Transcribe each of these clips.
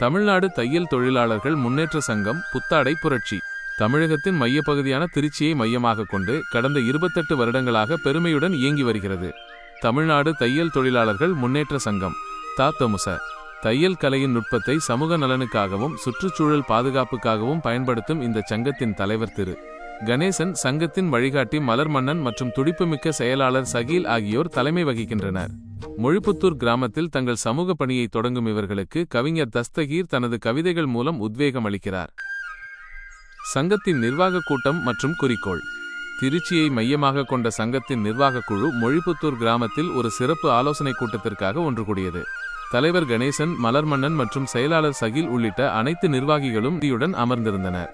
தமிழ்நாடு தையல் தொழிலாளர்கள் முன்னேற்ற சங்கம் புத்தாடை புரட்சி. தமிழகத்தின் மையப்பகுதியான திருச்சியை மையமாக கொண்டு கடந்த இருபத்தெட்டு வருடங்களாக பெருமையுடன் இயங்கி வருகிறது. தமிழ்நாடு தையல் தொழிலாளர்கள் முன்னேற்ற சங்கம். தாத்தமுச தையல் கலையின் நுட்பத்தை சமூக நலனுக்காகவும் சுற்றுச்சூழல் பாதுகாப்புக்காகவும் பயன்படுத்தும் இந்த சங்கத்தின் தலைவர் திரு. கணேசன் சங்கத்தின் வழிகாட்டி மலர் மன்னன் மற்றும் துடிப்புமிக்க செயலாளர் சகீல் ஆகியோர் தலைமை வகிக்கின்றனர். மொழிப்புத்தூர் கிராமத்தில் தங்கள் சமூக பணியை தொடங்கும் இவர்களுக்கு கவிஞர் தஸ்தகீர் தனது கவிதைகள் மூலம் உத்வேகம் அளிக்கிறார். சங்கத்தின் நிர்வாக கூட்டம் மற்றும் குறிக்கோள். திருச்சியை மையமாக கொண்ட சங்கத்தின் நிர்வாகக் குழு மொழிப்புத்தூர் கிராமத்தில் ஒரு சிறப்பு ஆலோசனை கூட்டத்திற்காக ஒன்று கூடியது தலைவர் கணேசன் மலர்மன்னன் மற்றும் செயலாளர் சகில் உள்ளிட்ட அனைத்து நிர்வாகிகளும் இடியுடன் அமர்ந்திருந்தனர்.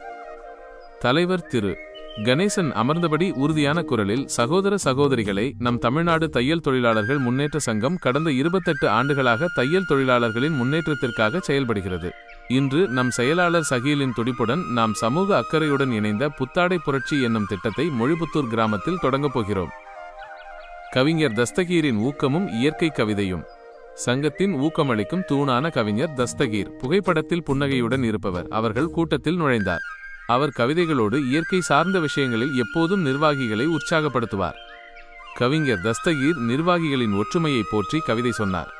தலைவர் திரு. கணேசன் அமர்ந்தபடி உறுதியான குரலில் சகோதர சகோதரிகளை நம் தமிழ்நாடு தையல் தொழிலாளர்கள் முன்னேற்ற சங்கம் கடந்த இருபத்தெட்டு ஆண்டுகளாக தையல் தொழிலாளர்களின் முன்னேற்றத்திற்காக செயல்படுகிறது. இன்று நம் செயலாளர் சகீலின் துடிப்புடன் நாம் சமூக அக்கறையுடன் இணைந்த புத்தாடை புரட்சி என்னும் திட்டத்தை மொழிபுத்தூர் கிராமத்தில் தொடங்கப் போகிறோம். கவிஞர் தஸ்தகீரின் ஊக்கமும் இயற்கை கவிதையும். சங்கத்தின் ஊக்கமளிக்கும் தூணான கவிஞர் தஸ்தகீர் புகைப்படத்தில் புன்னகையுடன் இருப்பவர். அவர்கள் கூட்டத்தில் நுழைந்தார். அவர் கவிதைகளோடு இயற்கை சார்ந்த விஷயங்களில் எப்போதும் நிர்வாகிகளை உற்சாகப்படுத்துவார். கவிஞர் தஸ்தகீர் நிர்வாகிகளின் ஒற்றுமையை போற்றி கவிதை சொன்னார்.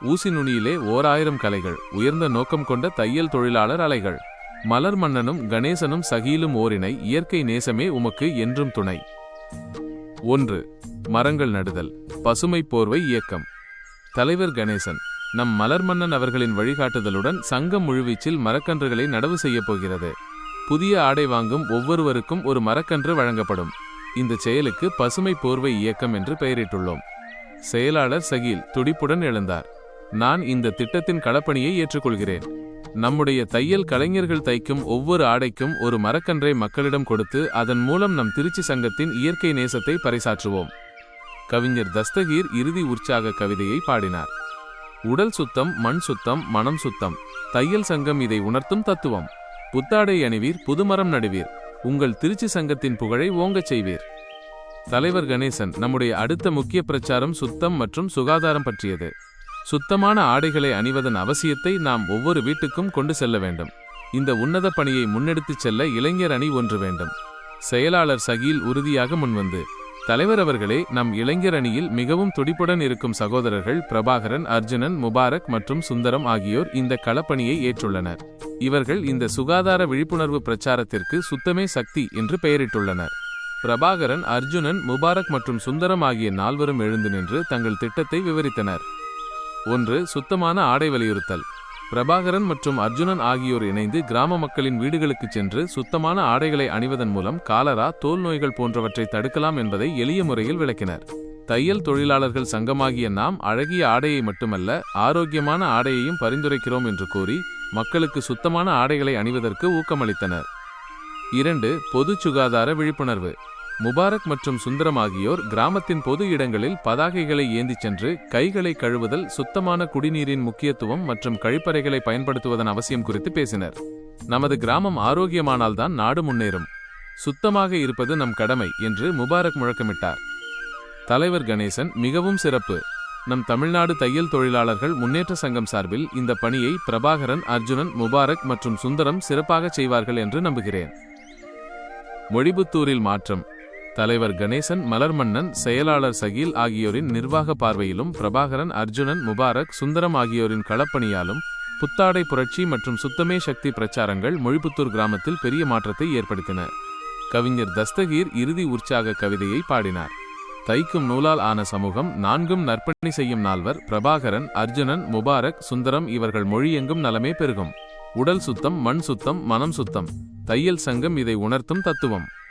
ஊசி நுனியிலே ஓர் ஆயிரம் கலைகள் உயர்ந்த நோக்கம் கொண்ட தையல் தொழிலாளர் அலைகள். மலர் மன்னனும் கணேசனும் சகீலும் ஓரினை இயற்கை நேசமே உமக்கு என்றும் துணை. ஒன்று மரங்கள் நடுதல் பசுமை போர்வை இயக்கம். தலைவர் கணேசன் நம் மலர் மன்னன் அவர்களின் வழிகாட்டுதலுடன் சங்கம் முழுவீச்சில் மரக்கன்றுகளை நடவு செய்யப் போகிறது. புதிய ஆடை வாங்கும் ஒவ்வொருவருக்கும் ஒரு மரக்கன்று வழங்கப்படும். இந்த செயலுக்கு பசுமை போர்வை இயக்கம் என்று பெயரிட்டுள்ளோம். செயலாளர் சகீல் துடிப்புடன் எழுந்தார். நான் இந்த திட்டத்தின் களப்பணியை ஏற்றுக்கொள்கிறேன். நம்முடைய தையல் கலைஞர்கள் தைக்கும் ஒவ்வொரு ஆடைக்கும் ஒரு மரக்கன்றை மக்களிடம் கொடுத்து அதன் மூலம் நம் திருச்சி சங்கத்தின் இயற்கை நேசத்தை பறைசாற்றுவோம். கவிஞர் தஸ்தகீர் இறுதி உற்சாக கவிதையை பாடினார். உடல் சுத்தம் மண் சுத்தம் மனம் சுத்தம். தையல் சங்கம் இதை உணர்த்தும் தத்துவம். புத்தாடை அணிவீர் புதுமரம் நடுவீர். உங்கள் திருச்சி சங்கத்தின் புகழை ஓங்கச் செய்வீர். தலைவர் கணேசன் நம்முடைய அடுத்த முக்கிய பிரச்சாரம் சுத்தம் மற்றும் சுகாதாரம் பற்றியது. சுத்தமான ஆடைகளை அணிவதன் அவசியத்தை நாம் ஒவ்வொரு வீட்டுக்கும் கொண்டு செல்ல வேண்டும். இந்த உன்னத பணியை முன்னெடுத்துச் செல்ல இளைஞர் அணி ஒன்று வேண்டும். செயலாளர் சகீல் உறுதியாக முன்வந்து தலைவர் அவர்களே நம் இளைஞர் அணியில் மிகவும் துடிப்புடன் இருக்கும் சகோதரர்கள் பிரபாகரன் அர்ஜுனன் முபாரக் மற்றும் சுந்தரம் ஆகியோர் இந்த களப்பணியை ஏற்றுள்ளனர். இவர்கள் இந்த சுகாதார விழிப்புணர்வு பிரச்சாரத்திற்கு சுத்தமே சக்தி என்று பெயரிட்டுள்ளனர். பிரபாகரன் அர்ஜுனன் முபாரக் மற்றும் சுந்தரம் ஆகிய நால்வரும் எழுந்து நின்று தங்கள் திட்டத்தை விவரித்தனர். ஒன்று சுத்தமான ஆடை வலியுறுத்தல். பிரபாகரன் மற்றும் அர்ஜுனன் ஆகியோர் இணைந்து கிராம மக்களின் வீடுகளுக்கு சென்று சுத்தமான ஆடைகளை அணிவதன் மூலம் காலரா தோல் நோய்கள் போன்றவற்றை தடுக்கலாம் என்பதை எளிய முறையில் விளக்கினர். தையல் தொழிலாளர்கள் சங்கமாகிய நாம் அழகிய ஆடையை மட்டுமல்ல ஆரோக்கியமான ஆடையையும் பரிந்துரைக்கிறோம் என்று கூறி மக்களுக்கு சுத்தமான ஆடைகளை அணிவதற்கு ஊக்கமளித்தனர். இரண்டு பொது சுகாதார விழிப்புணர்வு. முபாரக் மற்றும் சுந்தரம் ஆகியோர் கிராமத்தின் பொது இடங்களில் பதாகைகளை ஏந்திச் சென்று கைகளை கழுவுதல் சுத்தமான குடிநீரின் முக்கியத்துவம் மற்றும் கழிப்பறைகளை பயன்படுத்துவதன் அவசியம் குறித்து பேசினர். நமது கிராமம் ஆரோக்கியமானால்தான் நாடு முன்னேறும். சுத்தமாக இருப்பது நம் கடமை என்று முபாரக் முழக்கமிட்டார். தலைவர் கணேசன் மிகவும் சிறப்பு. நம் தமிழ்நாடு தையல் தொழிலாளர்கள் முன்னேற்ற சங்கம் சார்பில் இந்த பணியை பிரபாகரன் அர்ஜுனன் முபாரக் மற்றும் சுந்தரம் சிறப்பாக செய்வார்கள் என்று நம்புகிறேன். மொழிபுத்தூரில் மாற்றம். தலைவர் கணேசன் மலர்மன்னன் செயலாளர் சகீல் ஆகியோரின் நிர்வாக பார்வையிலும் பிரபாகரன் அர்ஜுனன் முபாரக் சுந்தரம் ஆகியோரின் களப்பணியாலும் புத்தாடை புரட்சி மற்றும் சுத்தமே சக்தி பிரச்சாரங்கள் மொழிபுத்தூர் கிராமத்தில் பெரிய மாற்றத்தை ஏற்படுத்தின. கவிஞர் தஸ்தகீர் இறுதி உற்சாக கவிதையை பாடினார். தைக்கும் நூலால் ஆன சமூகம் நான்கும் நற்பணி செய்யும் நால்வர் பிரபாகரன் அர்ஜுனன் முபாரக் சுந்தரம் இவர்கள் மொழியெங்கும் நலமே பெருகும். உடல் சுத்தம் மண் சுத்தம் மனம் சுத்தம் தையல் சங்கம் இதை உணர்த்தும் தத்துவம்.